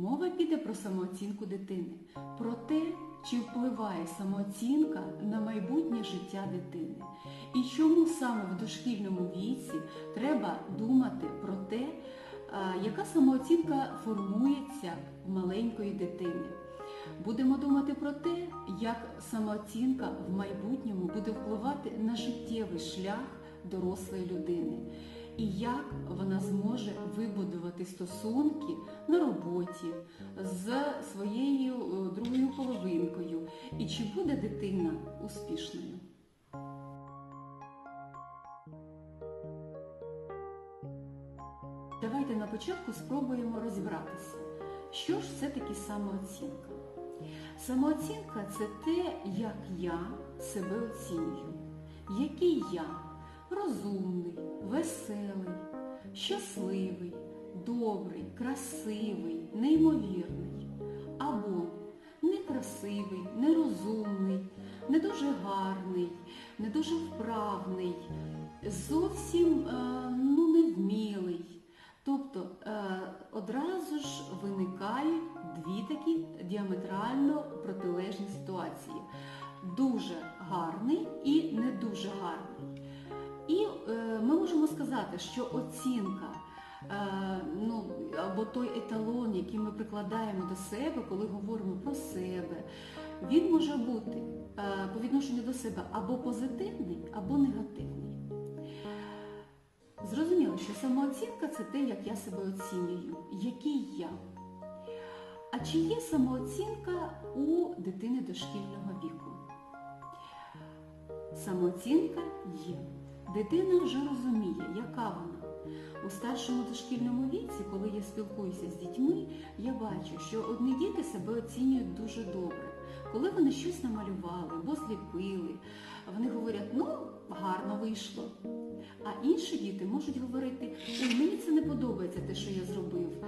Мова піде про самооцінку дитини, про те, чи впливає самооцінка на майбутнє життя дитини. І чому саме в дошкільному віці треба думати про те, яка самооцінка формується в маленької дитини. Будемо думати про те, як самооцінка в майбутньому буде впливати на життєвий шлях дорослої людини і як вона зможе стосунки на роботі з своєю е, другою половинкою, і чи буде дитина успішною. Давайте на початку спробуємо розібратися, що ж все таки самооцінка. Самооцінка це те, як я себе оцінюю, який я? Розумний, веселий, щасливий, добрий, красивий, неймовірний, або некрасивий, нерозумний, не дуже гарний, не дуже вправний, зовсім е, ну, невмілий. Тобто е, одразу ж виникають дві такі діаметрально протилежні ситуації. Дуже гарний і не дуже гарний. І е, ми можемо сказати, що оцінка ну, або той еталон, який ми прикладаємо до себе, коли говоримо про себе, він може бути е, по відношенню до себе або позитивний, або негативний. Зрозуміло, що самооцінка це те, як я себе оцінюю, який я. А чи є самооцінка у дитини дошкільного віку? Самооцінка є. Дитина вже розуміє, яка вона. У старшому дошкільному віці, коли я спілкуюся з дітьми, я бачу, що одні діти себе оцінюють дуже добре. Коли вони щось намалювали або зліпили, вони говорять, ну, гарно вийшло. А інші діти можуть говорити, ой, мені це не подобається те, що я зробив,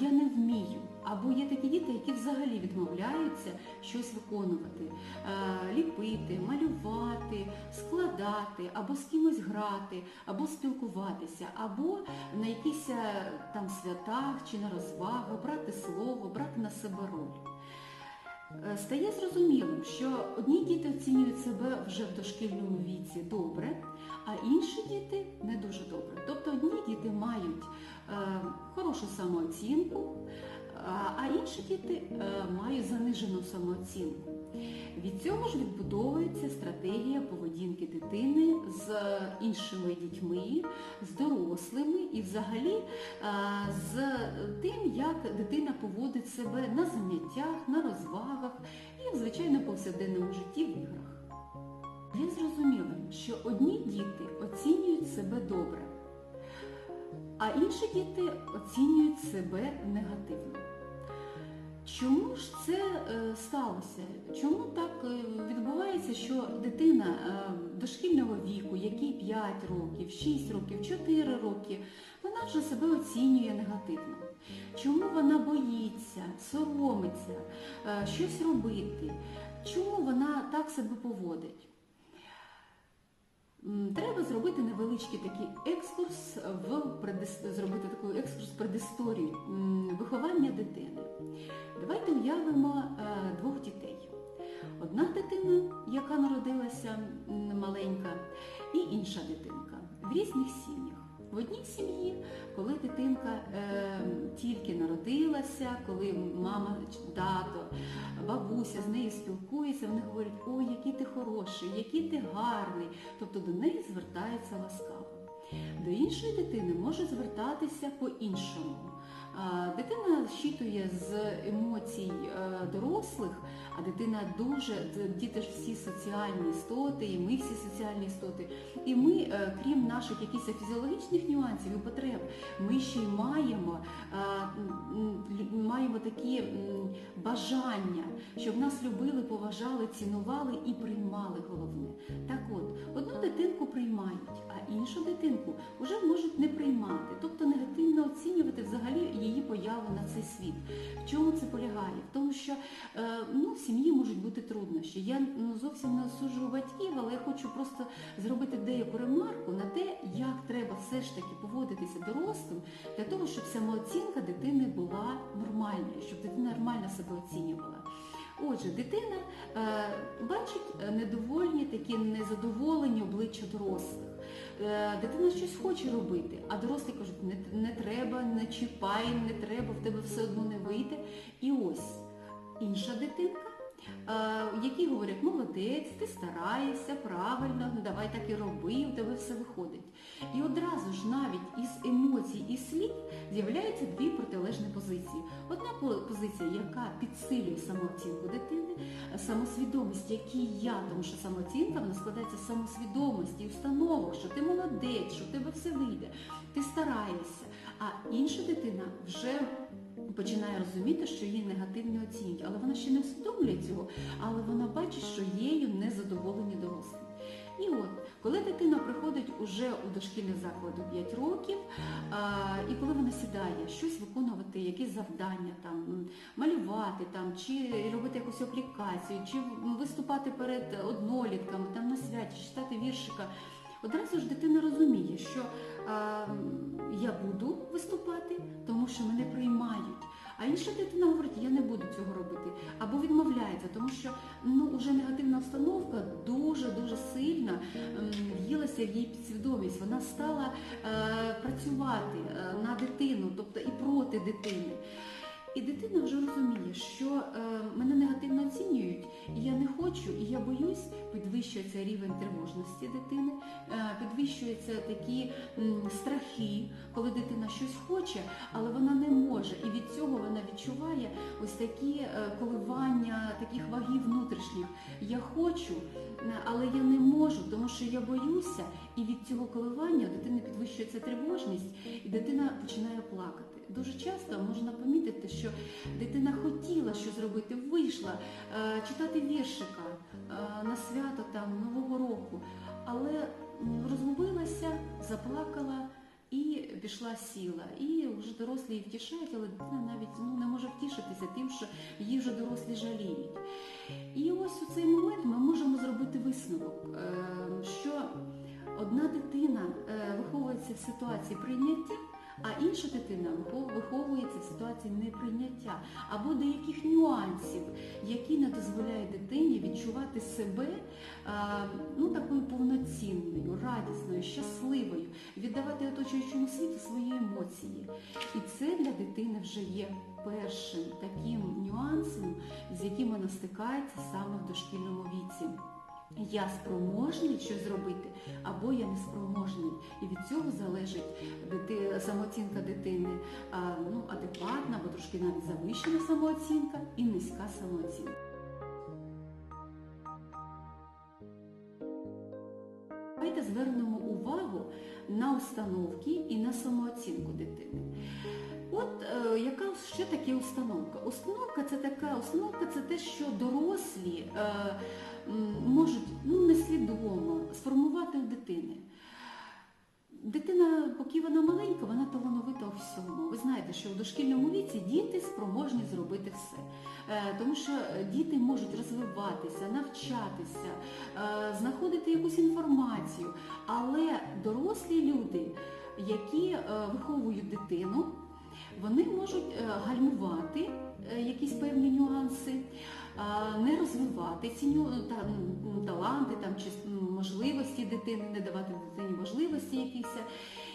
я не вмію. Або є такі діти, які взагалі відмовляються щось виконувати, ліпити, малювати, складати, або з кимось грати, або спілкуватися, або на якісь е, там святах чи на розвагах брати слово, брати на себе роль. Е, Стає зрозумілим, що одні діти оцінюють себе вже в дошкільному віці добре, а інші діти не дуже добре. Тобто одні діти мають е, хорошу самооцінку, а- інші діти е, мають занижену самооцінку. Від цього ж відбудовується стратегія поведінки дитини з іншими дітьми, з дорослими і взагалі е, з тим, як дитина поводить себе на заняттях, на розвагах і звичайно повсякденному житті в іграх. Є зрозумілим, що одні діти оцінюють себе добре, а інші діти оцінюють себе негативно. Чому ж це е, сталося? Чому так е, відбувається, що дитина е, дошкільного віку, якій 5 років, 6 років, 4 роки, вона вже себе оцінює негативно? Чому вона боїться, соромиться щось робити? Чому вона так себе поводить? Треба зробити невеличкий такий екскурс в зробити такий екскурс предісторію виховання дитини. Давайте уявимо е, двох дітей. Одна дитина, яка народилася маленька, і інша дитинка в різних сім'ях. В одній сім'ї, коли дитинка е, тільки народилася, коли мама, тато, бабуся з нею спілкується, вони говорять, ой, який ти хороший, який ти гарний. Тобто до неї звертається ласкаво. До іншої дитини може звертатися по-іншому. Дитина щитує з емоцій е, дорослих, а дитина дуже, діти ж всі соціальні істоти, і ми всі соціальні істоти. І ми, е, крім наших якихось фізіологічних нюансів і потреб, ми ще й маємо, е, маємо такі бажання, щоб нас любили, поважали, цінували і приймали головне. Так от, одну дитинку приймають, а іншу дитинку вже можуть не приймати, тобто негативно світ. В чому це полягає? В тому, що е, ну, в сім'ї можуть бути труднощі. Я ну, зовсім не осуджую батьків, але я хочу просто зробити деяку ремарку на те, як треба все ж таки поводитися дорослим для того, щоб самооцінка дитини була нормальною, щоб дитина нормально себе оцінювала. Отже, дитина е, бачить е, недовольні, такі незадоволені обличчя дорослих. Е, дитина щось хоче робити, а дорослі кажуть, не, не треба, не чіпай, не треба, в тебе все одно не вийде. І ось інша дитинка, які говорять, молодець, ти стараєшся, правильно, ну, давай так і роби, у тебе все виходить. І одразу ж навіть із емоцій і слів з'являються дві протилежні позиції. Одна позиція, яка підсилює самооцінку дитини, самосвідомість, який я, тому що самооцінка вона складається з самосвідомості і установок, що ти молодець, що в тебе все вийде, ти стараєшся. А інша дитина вже починає розуміти, що її негативно оцінюють, але вона ще не усвідомлює цього, але вона бачить, що єю незадоволені дорослі. І от, коли дитина приходить уже у дошкільний заклад у 5 років, а, і коли вона сідає щось виконувати, якісь завдання, там, малювати, там, чи робити якусь аплікацію, чи виступати перед однолітками, там, на святі, читати віршика, одразу ж дитина розуміє, що а, я буду виступати, тому що мене приймають. А інша дитина говорить, я не буду цього робити. Або відмовляється, тому що ну, вже негативна обстановка дуже-дуже сильно ем, в'їлася в її підсвідомість. Вона стала е, працювати е, на дитину, тобто і проти дитини. І дитина вже розуміє, що е, мене негативно оцінюють, і я не хочу, і я боюсь, підвищується рівень тривожності дитини, е, підвищуються такі страхи, коли дитина щось хоче, але вона не може. І від цього вона відчуває ось такі е, коливання таких вагів внутрішніх. Я хочу, е, але я не можу, тому що я боюся, і від цього коливання у дитини підвищується тривожність, і дитина починає плакати. Дуже часто можна помітити, що дитина хотіла що зробити, вийшла читати віршика на свято там Нового року, але розгубилася, заплакала і пішла сіла. І вже дорослі її втішають, але дитина навіть ну, не може втішитися тим, що її вже дорослі жаліють. І ось у цей момент ми можемо зробити висновок, е, що одна дитина е, виховується в ситуації прийняття. А інша дитина виховується в ситуації неприйняття або деяких нюансів, які не дозволяють дитині відчувати себе ну, такою повноцінною, радісною, щасливою, віддавати оточуючому світу свої емоції. І це для дитини вже є першим таким нюансом, з яким вона стикається саме в дошкільному віці. Я спроможний щось зробити, або я не спроможний. І від цього залежить дити, самооцінка дитини ну, адекватна, або трошки навіть завищена самооцінка і низька самооцінка. Давайте звернемо увагу на установки і на самооцінку дитини. От е, яка ще таке установка? Установка це така, установка це те, що дорослі е, можуть ну, несвідомо сформувати у дитини. Дитина, поки вона маленька, вона талановита у всьому. Ви знаєте, що в дошкільному віці діти спроможні зробити все. Е, Тому що е, діти можуть розвиватися, навчатися, е, знаходити якусь інформацію. Але дорослі люди, які е, виховують дитину, вони можуть е, гальмувати е, якісь певні нюанси, не розвивати ці таланти там, чи можливості дитини, не давати дитині можливості якісь.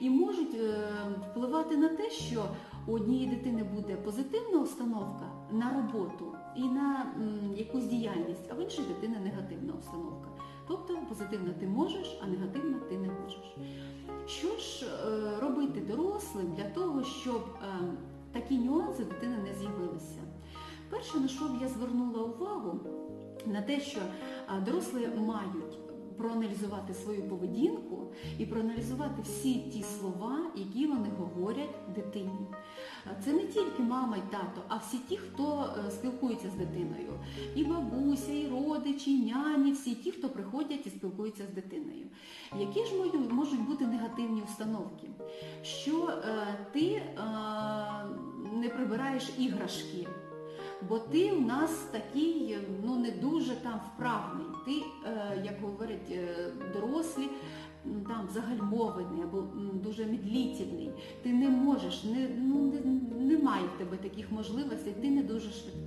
І можуть е, впливати на те, що у однієї дитини буде позитивна установка на роботу і на якусь діяльність, а в іншої дитини негативна установка. Тобто позитивно ти можеш, а негативно ти не можеш. Що ж е, робити дорослим для того, щоб е, такі нюанси дитини не з'явилися? Перше, на що б я звернула увагу, на те, що е, дорослі мають проаналізувати свою поведінку і проаналізувати всі ті слова, які вони говорять дитині. Це не тільки мама і тато, а всі ті, хто е, спілкується з дитиною. І бабуся, і родичі, і няні, всі ті, хто приходять і спілкуються з дитиною. Які ж можуть бути негативні установки? Що е, ти е, не прибираєш іграшки, бо ти у нас такий ну, не дуже там вправний. Ти, е, як говорять е, дорослі, там загальмований або дуже медлітельний. Ти не можеш, не, ну, не, немає в тебе таких можливостей, ти не дуже швидкий.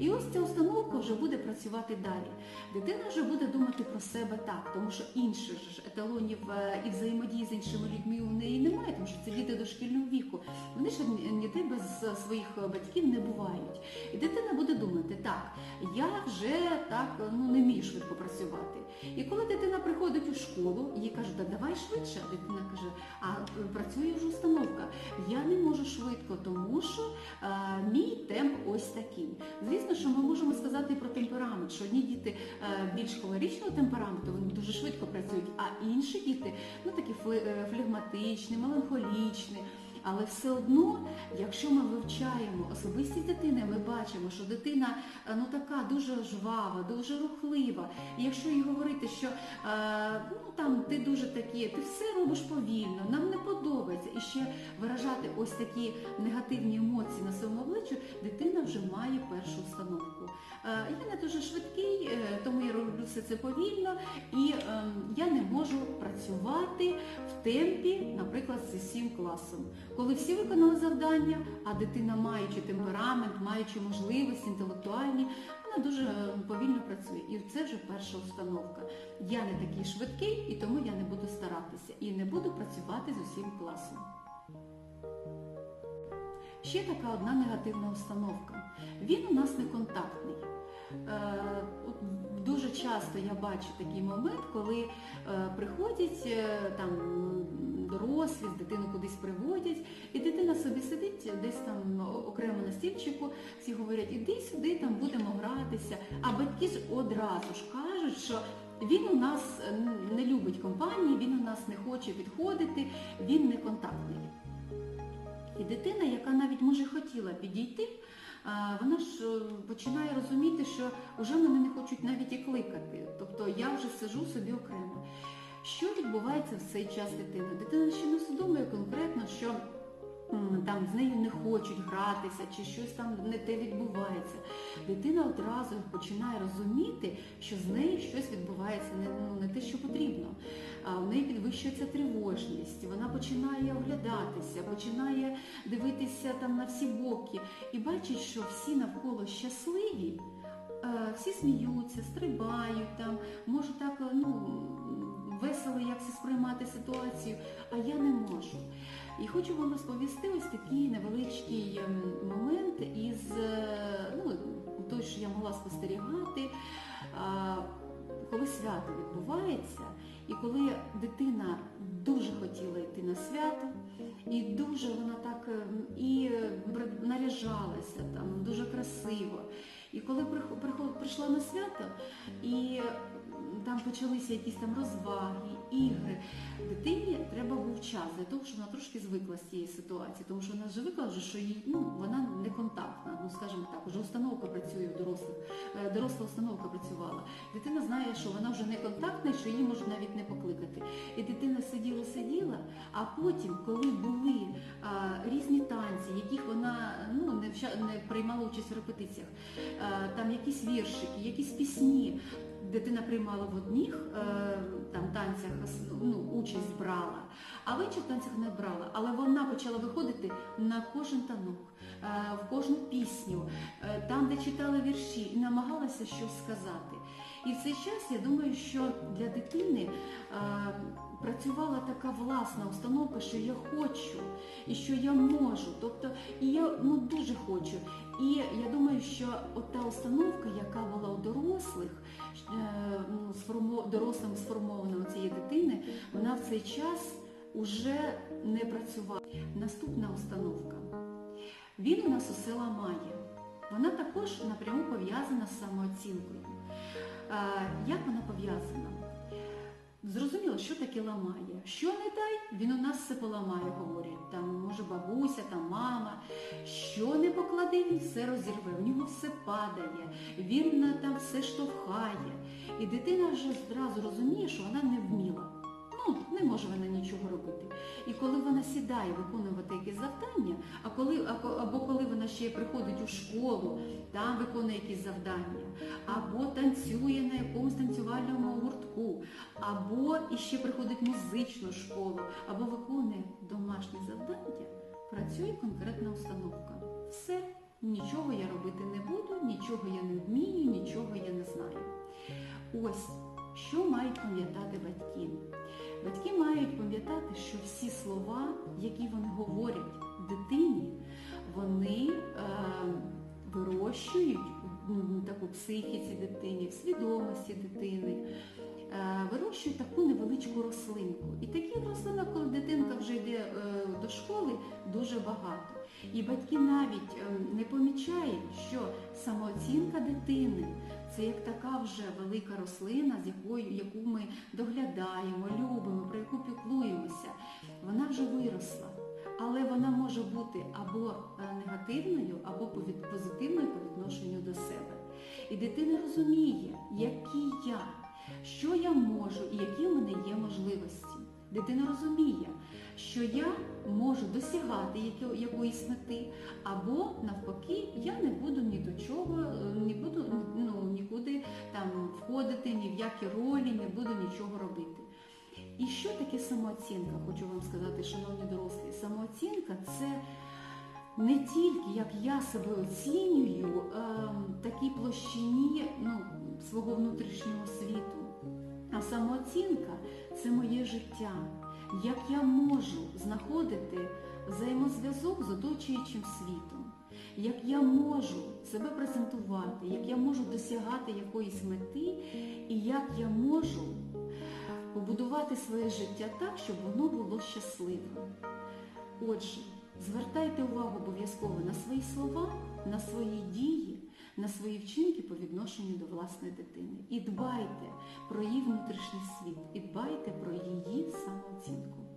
І ось ця установка вже буде працювати далі. Дитина вже буде думати про себе так, тому що інших ж еталонів е, і взаємодії з іншими людьми у неї немає, тому що це діти дошкільного віку. Вони ж ніде без е, своїх батьків не бувають. І дитина буде думати, так, я вже так ну, не вмію швидко працювати. І коли дитина приходить у школу, їй кажуть, «Та давай швидше, дитина каже, а е, працює вже установка. Я не можу швидко, тому що е, мій темп ось такий. Звісно, що ми можемо сказати про темперамент, що одні діти е, більш холеричного темпераменту, вони дуже швидко працюють, а інші діти ну такі е, флегматичні, меланхолічні. Але все одно, якщо ми вивчаємо особистість дитини, ми бачимо, що дитина е, ну така дуже жвава, дуже рухлива. І якщо їй говорити, що ну там ти дуже такі, ти все робиш повільно, нам не подобається, і ще виражати ось такі негативні емоції на своєму обличчю, дитина вже має першу установку. Е, я не дуже швидкий, е, тому я роблю все це повільно, і е, я не можу працювати в темпі, наприклад, з 7 класом. Коли всі виконали завдання, а дитина, маючи темперамент, маючи можливості інтелектуальні, вона дуже е, повільно працює. І це вже перша установка. Я не такий швидкий, і тому я не буду старатися і не буду працювати з усім класом. Ще така одна негативна установка. Він у нас не контактний. Е, Дуже часто я бачу такий момент, коли е, приходять там дорослі, дитину кудись приводять, і дитина собі сидить десь там окремо на стільчику, всі говорять, іди сюди, там будемо гратися. А батьки ж одразу ж кажуть, що він у нас не любить компанії, він у нас не хоче підходити, він не контактний. І дитина, яка навіть може хотіла підійти, вона ж е, починає розуміти, що вже мене не хочуть навіть і кликати. Тобто я вже сижу собі окремо. Що відбувається в цей час дитини? Дитина ще не усвідомлює конкретно, що там з нею не хочуть гратися, чи щось там не те відбувається. Дитина одразу починає розуміти, що з нею щось відбувається не, ну, не те, що потрібно. А в неї підвищується тривожність, вона починає оглядатися, починає дивитися там на всі боки і бачить, що всі навколо щасливі, е, всі сміються, стрибають там, може так е, ну, весело якось сприймати ситуацію, а я не можу. І хочу вам розповісти ось такий невеличкий ем, момент із е, ну, той, що я могла спостерігати, коли свято відбувається, і коли дитина дуже хотіла йти на свято, і дуже вона так ем, і е, наряжалася там дуже красиво. І коли прийшла на свято, і там почалися якісь там розваги, ігри, дитині треба був час для того, щоб вона трошки звикла з цієї ситуації, тому що вона вже, що їй, ну, вона не контактна, ну скажімо так, вже установка працює у дорослих, е, доросла установка працювала. Дитина знає, що вона вже не контактна і що її можуть навіть не покликати. І дитина сиділа, сиділа, а потім, коли були а, різні танці, яких вона ну, не, не приймала участь в репетиціях, а, там якісь віршики, якісь пісні, дитина приймала в одних е, там танцях, ну, участь брала, а в інших танцях не брала. Але вона почала виходити на кожен танок, е, в кожну пісню, е, там, де читала вірші, і намагалася щось сказати. І в цей час я думаю, що для дитини працювала така власна установка, що я хочу і що я можу. Тобто, і я ну, дуже хочу. І я думаю, що от та установка, яка була у дорослих, е, ну, сформо- дорослими сформованими цієї дитини, вона в цей час уже не працювала. Наступна установка. Він у нас усе ламає. Вона також напряму пов'язана з самооцінкою. Е, Як вона пов'язана? Зрозуміло, що таке ламає. Що не дай, він у нас все поламає, говорять. Там, може, бабуся, там мама. Що не поклади, він все розірве, в нього все падає, він там все штовхає. І дитина вже зразу розуміє, що вона не вміла. Ну, не може вона нічого робити. І коли вона сідає виконувати якесь завдання, а коли, або коли вона ще приходить у школу, там виконує якісь завдання, або танцює або іще приходить в музичну школу, або виконує домашні завдання, працює конкретна установка. Все, нічого я робити не буду, нічого я не вмію, нічого я не знаю. Ось, що мають пам'ятати батьки? Батьки мають пам'ятати, що всі слова, які вони говорять дитині, вони е, вирощують таку психіці дитині, в свідомості дитини, рослинку. І таких рослинок, коли дитинка вже йде е, до школи, дуже багато. І батьки навіть е, не помічають, що самооцінка дитини це як така вже велика рослина, з якою яку ми доглядаємо, любимо, про яку піклуємося. Вона вже виросла, але вона може бути або е, негативною, або позитивною по відношенню до себе. І дитина розуміє, який я, що я можу і які Дитина розуміє, що я можу досягати якоїсь мети, або навпаки, я не буду ні до чого, е, не буду ну, нікуди там входити, ні в які ролі, не буду нічого робити. І що таке самооцінка? Хочу вам сказати, шановні дорослі, самооцінка це не тільки як я себе оцінюю ем, такій площині ну, свого внутрішнього світу, а самооцінка це моє життя. Як я можу знаходити взаємозв'язок з оточуючим світом, як я можу себе презентувати, як я можу досягати якоїсь мети, і як я можу побудувати своє життя так, щоб воно було щасливим. Отже, звертайте увагу обов'язково на свої слова, на свої дії, на свої вчинки по відношенню до власної дитини. І дбайте про її внутрішній світ, і дбайте про її самооцінку.